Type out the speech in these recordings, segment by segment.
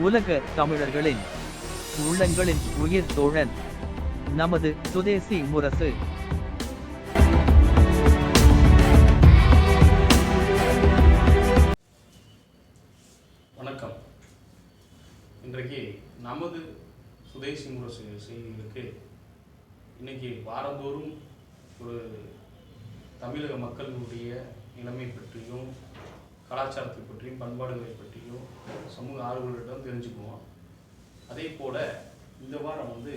உலக தமிழர்களின் உள்ளங்களின் உயிர் தோழன் நமது சுதேசி முரசு. வணக்கம். இன்றைக்கு நமது சுதேசி முரசு செய்திகளுக்கு இன்னைக்கு வாரந்தோறும் ஒரு தமிழக மக்களுடைய நிலைமை பற்றியும் கலாச்சாரத்தை பற்றியும் பண்பாடுகளை பற்றியும் சமூக ஆர்வலர்களிடம் தெரிஞ்சுக்குவோம். அதே போல இந்த வாரம் வந்து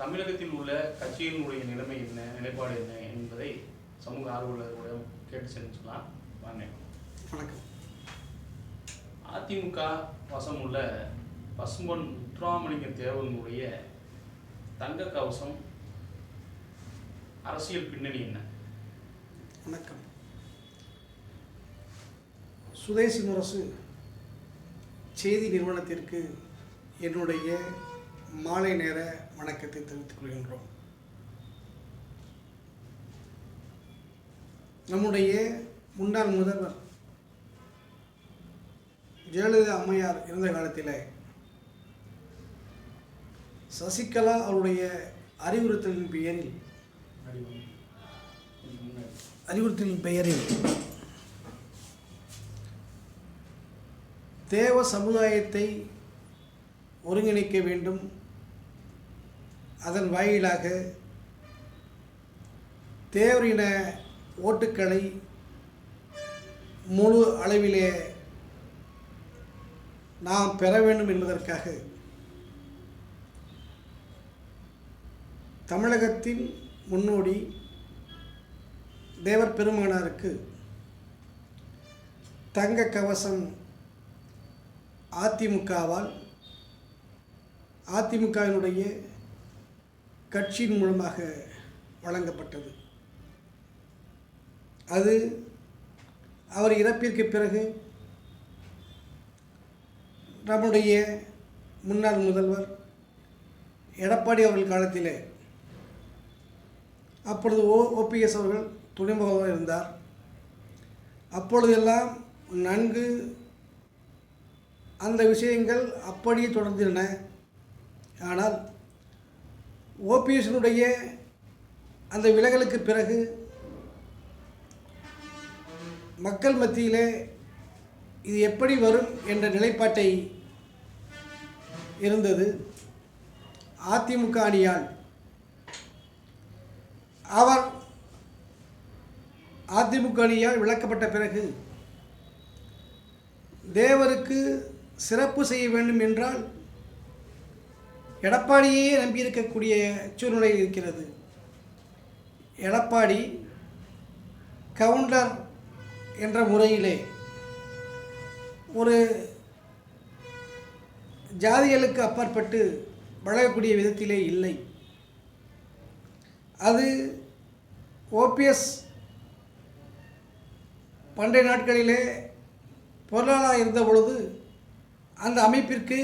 தமிழகத்தில் உள்ள கட்சியினுடைய நிலைமை என்ன நிலைப்பாடு என்ன என்பதை சமூக ஆர்வலர்களிடம் கேட்டு செஞ்சலாம் வாங்க. வணக்கம். அதிமுக வசம் உள்ள பசும்பொன் முத்துராமலிங்க தேவனுடைய தங்க கவசம் அரசியல் பின்னணி என்ன? வணக்கம். சுதேசி முரசு செய்தி நிறுவனத்திற்கு என்னுடைய மாலை நேர வணக்கத்தை தெரிவித்துக் கொள்கின்றோம். நம்முடைய முன்னாள் முதல்வர் ஜெயலலிதா அம்மையார் இருந்த காலத்தில் சசிகலா அவருடைய அறிவுறுத்தலின் பெயரில் அறிவுறுத்தலின் பெயரில் தேவ சமுதாயத்தை ஒருங்கிணைக்க வேண்டும். அதன் வாயிலாக தேவரின ஓட்டுக்களை முழு அளவிலே நாம் பெற வேண்டும் என்பதற்காக தமிழகத்தின் முன்னோடி தேவர் பெருமானாருக்கு தங்க கவசம் அதிமுகவால் அதிமுகவினுடைய கட்சியின் மூலமாக வழங்கப்பட்டது. அது அவர் இறப்பிற்கு பிறகு நம்முடைய முன்னாள் முதல்வர் எடப்பாடி அவர்கள் காலத்திலே அப்பொழுது ஓ ஓபிஎஸ் அவர்கள் துணைமுகமாக இருந்தார். அப்பொழுதெல்லாம் நன்கு அந்த விஷயங்கள் அப்படியே தொடர்ந்திருந்தன. ஆனால் ஓபிஎஸ்னுடைய அந்த விலகலுக்கு பிறகு மக்கள் மத்தியிலே இது எப்படி வரும் என்ற நிலைப்பாட்டை இருந்தது. அதிமுக அணியால். அவர் அதிமுக அணியால் விளக்கப்பட்ட பிறகு தேவருக்கு சிறப்பு செய்ய வேண்டும் என்றால் எடப்பாடியே நம்பியிருக்கக்கூடிய சூழ்நிலை இருக்கிறது. எடப்பாடி கவுண்டர் என்ற முறையிலே ஒரு ஜாதிகளுக்கு அப்பாற்பட்டு வழங்கக்கூடிய விதத்திலே இல்லை. அது ஓபிஎஸ் பண்டைய நாட்களிலே பொருளாளராக இருந்த பொழுது அந்த அமைப்பிற்கு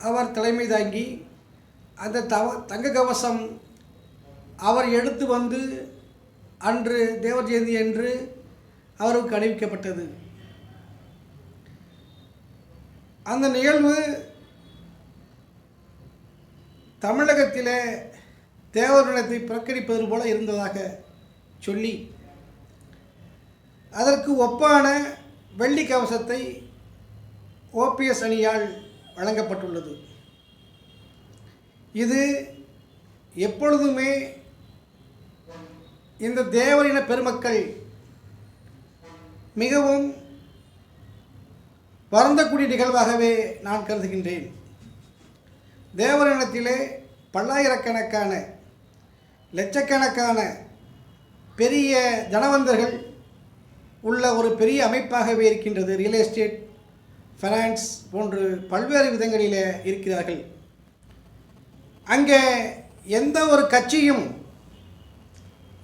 அவர் தலைமை தாங்கி அந்த தவ தங்க கவசம் அவர் எடுத்து வந்து அன்று தேவர் ஜெயந்தி என்று அவருக்கு அணிவிக்கப்பட்டது அந்த நிகழ்வு தமிழகத்திலே தேவரிடத்தை புறக்கணிப்பது போல இருந்ததாக சொல்லி அதற்கு ஒப்பான வெள்ளி கவசத்தை ஓபிஎஸ் அணியால் வழங்கப்பட்டுள்ளது. இது எப்பொழுதுமே இந்த தேவரின பெருமக்கள் மிகவும் வருந்தக்கூடிய நிகழ்வாகவே நான் கருதுகின்றேன். தேவரினத்திலே பல்லாயிரக்கணக்கான லட்சக்கணக்கான பெரிய தனவந்தர்கள் உள்ள ஒரு பெரிய அமைப்பாகவே இருக்கின்றது. ரியல் எஸ்டேட் ஃபைனான்ஸ் போன்று பல்வேறு விதங்களிலே இருக்கிறார்கள். அங்கே எந்த ஒரு கட்சியும்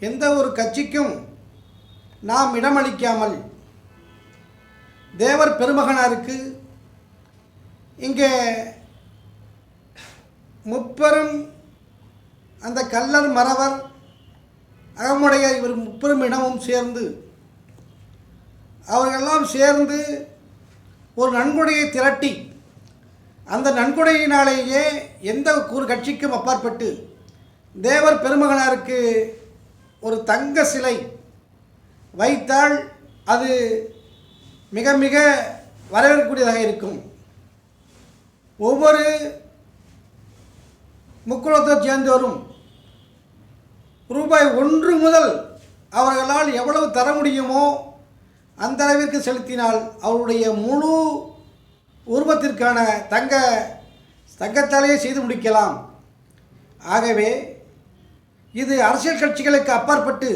எந்த ஒரு கட்சிக்கும் நாம் இடமளிக்காமல் தேவர் பெருமகனாருக்கு இங்கே முப்பெரும் அந்த கல்லர் மறவர் அகமுடைய இவர் முப்பெரும் இடமும் சேர்ந்து அவர்களெல்லாம் சேர்ந்து ஒரு நன்கொடையை திரட்டி அந்த நன்கொடையினாலேயே எந்த ஒரு கட்சிக்கும் அப்பாற்பட்டு தேவர் பெருமகனாருக்கு ஒரு தங்க சிலை வைத்தால் அது மிக மிக வரவேற்கக்கூடியதாக இருக்கும். ஒவ்வொரு முக்குளத்தை சேர்ந்தோரும் ரூபாய் ஒன்று முதல் அவர்களால் எவ்வளவு தர முடியுமோ அந்த அளவிற்கு செலுத்தினால் அவருடைய முழு உருவத்திற்கான தங்க தங்கத்தாலேயே செய்து முடிக்கலாம். ஆகவே இது அரசியல் கட்சிகளுக்கு அப்பாற்பட்டு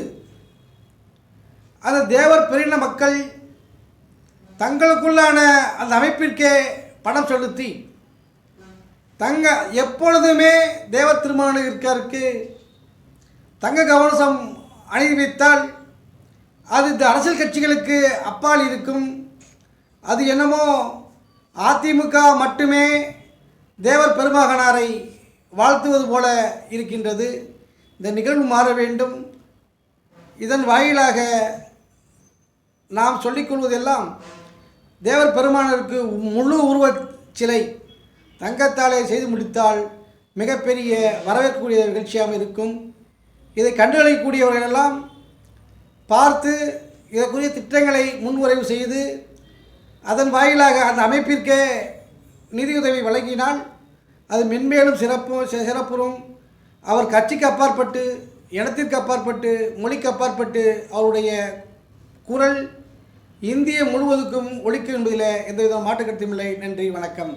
அந்த தேவர் பெரின மக்கள் தங்களுக்குள்ளான அந்த அமைப்பிற்கே பணம் செலுத்தி தங்க எப்பொழுதுமே தேவ இருக்காருக்கு தங்க கவனசம் அணிவித்தால் அது இந்த அரசியல் கட்சிகளுக்கு அப்பால் இருக்கும். அது என்னமோ அதிமுக மட்டுமே தேவர் பெருமகனாரை வாழ்த்துவது போல இருக்கின்றது. இந்த நிகழ்வு மாற வேண்டும். இதன் வாயிலாக நாம் சொல்லிக்கொள்வதெல்லாம் தேவர் பெருமானருக்கு முழு உருவச் சிலை தங்கத்தாலே செய்து முடித்தால் மிகப்பெரிய வரவேற்கக்கூடிய நிகழ்ச்சியாக இருக்கும். இதை கண்டுகளிக்கக்கூடியவர்களெல்லாம் பார்த்து இதற்குரிய திட்டங்களை முன்வரைவு செய்து அதன் வாயிலாக அந்த அமைப்பிற்கே நிதியுதவி வழங்கினால் அது மென்மேலும் சிறப்பு சிறப்புறும். அவர் கட்சிக்கு அப்பாற்பட்டு இனத்திற்கு அப்பாற்பட்டு மொழிக்கு அப்பாற்பட்டு அவருடைய குரல் இந்திய முழுவதுக்கும் ஒழிக்கும் என்பதில் எந்தவித மாற்றுக்கருத்தும் இல்லை. நன்றி வணக்கம்.